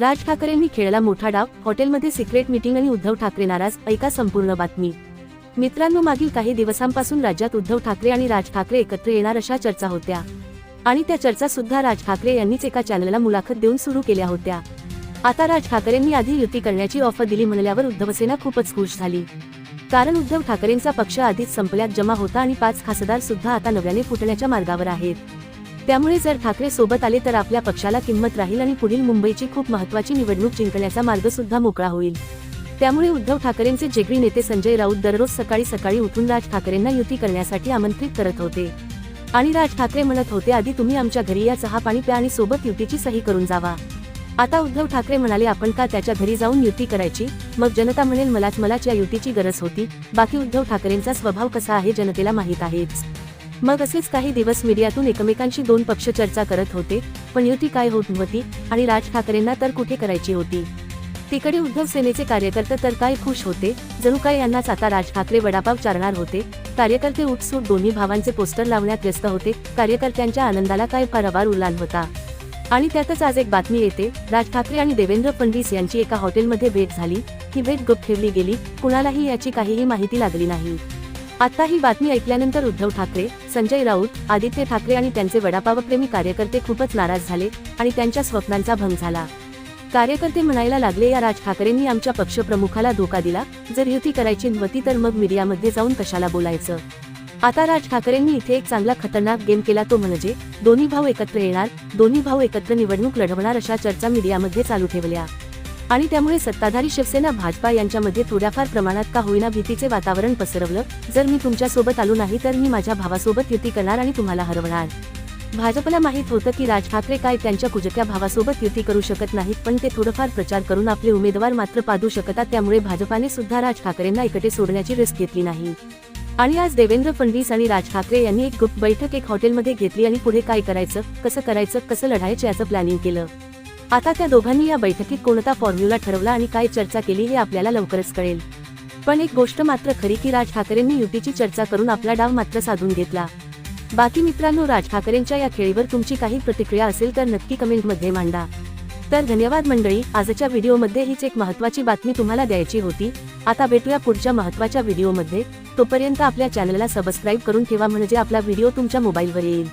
राज ठाकरेंनी खेळला मोठा डाव. हॉटेलमध्ये सिक्रेट मीटिंग आणि उद्धव ठाकरे नाराज. ऐका संपूर्ण बातमी. मित्रांनो मागील काही दिवसांपासून राज्यात उद्धव ठाकरे आणि राज ठाकरे एकत्र येणार अशा चर्चा होत्या. आणि त्या चर्चा सुद्धा राज ठाकरे यांनीच एका चॅनलला मुलाखत देऊन सुरू केल्या होत्या. आता राज ठाकरेंनी आधी युती करण्याची ऑफर दिली म्हणल्यावर उद्धवसेना खूपच खुश झाली. कारण उद्धव ठाकरेंचा पक्ष आधीच संपल्यात जमा होता आणि पाच खासदार सुद्धा आता नव्याने फुटण्याच्या मार्गावर आहेत. त्यामुळे जर ठाकरे सोबत आले तर आपल्या पक्षाला किंमत राहील आणि पुढील मुंबईची खूप महत्वाची निवडणूक जिंकण्याचा मार्ग सुद्धा मोकळा होईल. त्यामुळे उद्धव ठाकरेंचे जेगरी नेते संजय राऊत दररोज सकाळी सकाळी उठून राज ठाकरेंना युती करण्यासाठी आमंत्रित करत होते. आणि राज ठाकरे म्हणत होते आधी तुम्ही आमच्या घरी या चहा पाणी प्या आणि सोबत युतीची सही करून जावा. आता उद्धव ठाकरे म्हणाले आपण का त्याच्या घरी जाऊन युती करायची? मग जनता म्हणेल मलाच मलाच या युतीची गरज होती. बाकी उद्धव ठाकरेंचा स्वभाव कसा आहे जनतेला माहीत आहेच. मग असेच काही दिवस मीडियातून एकमेकांशी दोन पक्ष चर्चा करत होते पण युती काय होत नव्हती आणि राज ठाकरेंना तर कुठे करायची होती? तिकडे उद्धव सेनेचे कार्यकर्ते तर काय खुश होते जणू काय यांनाच आता राज ठाकरे वडापाव चारणार होते कार्यकर्ते उठसूट दोन्ही भावांचे पोस्टर लावण्यात व्यस्त होते कार्यकर्त्यांच्या आनंदाला काय फारवार उलाल होता? आणि त्यातच आज एक बातमी येते राज ठाकरे आणि देवेंद्र फडणवीस यांची एका हॉटेलमध्ये भेट झाली ही भेट गुप्त ठेवली गेली कुणालाही याची काहीही माहिती लागली नाही. आता ही बातमी ऐकल्यानंतर उद्धव ठाकरे संजय राऊत आदित्य ठाकरे आणि त्यांचे वडापावप्रेमी कार्यकर्ते खूपच नाराज झाले आणि त्यांच्या स्वप्नांचा भंग झाला. कार्यकर्ते म्हणायला लागले या राज ठाकरेंनी आमच्या पक्षप्रमुखाला धोका दिला. जर युती करायची नव्हती तर मग मीडियामध्ये जाऊन कशाला बोलायचं? आता राज ठाकरेंनी इथे एक चांगला खतरनाक गेम केला तो म्हणजे दोन्ही भाऊ एकत्र येणार दोन्ही भाऊ एकत्र निवडणूक लढवणार अशा चर्चा मीडियामध्ये चालू ठेवल्या. आणि त्यामुळे सत्ताधारी शिवसेना भाजपा यांच्यामध्ये थोड्याफार प्रमाणात का होईना भीतीचे वातावरण पसरवलं? जर मी तुमच्यासोबत आलो नाही तर मी माझ्या भावासोबत युती करणार आणि तुम्हाला हरवणार. भाजपला माहीत होतं की राज ठाकरे काय त्यांच्या कुजक्या भावासोबत युती करू शकत नाहीत पण ते थोडंफार प्रचार करून आपले उमेदवार मात्र पादू शकतात त्यामुळे भाजपाने सुद्धा राज ठाकरेंना एकटे सोडण्याची रिस्क घेतली नाही. आणि आज देवेंद्र फडणवीस आणि राज ठाकरे यांनी एक गुप्त बैठक एक हॉटेलमध्ये घेतली आणि पुढे काय करायचं कसं करायचं कसं लढायचं याचं प्लॅनिंग केलं. आता त्या दोघांनी या बैठकीत कोणता फॉर्म्युला ठरवला आणि काय चर्चा केली हे आपल्याला लवकरच कळेल. पण एक गोष्ट मात्र खरी की राज ठाकरेंनी युतीची चर्चा करून आपला डाव मात्र साधून घेतला. बाकी मित्रांनो राज ठाकरेंच्या या खेळीवर तुमची काही प्रतिक्रिया असेल तर नक्की कमेंटमध्ये मांडा. तर धन्यवाद मंडळी आजच्या व्हिडिओमध्ये हीच एक महत्वाची बातमी तुम्हाला द्यायची होती. आता भेटूया पुढच्या महत्त्वाच्या व्हिडिओमध्ये. तोपर्यंत आपल्या चॅनलला सबस्क्राईब करून ठेवा म्हणजे आपला व्हिडिओ तुमच्या मोबाईलवर येईल.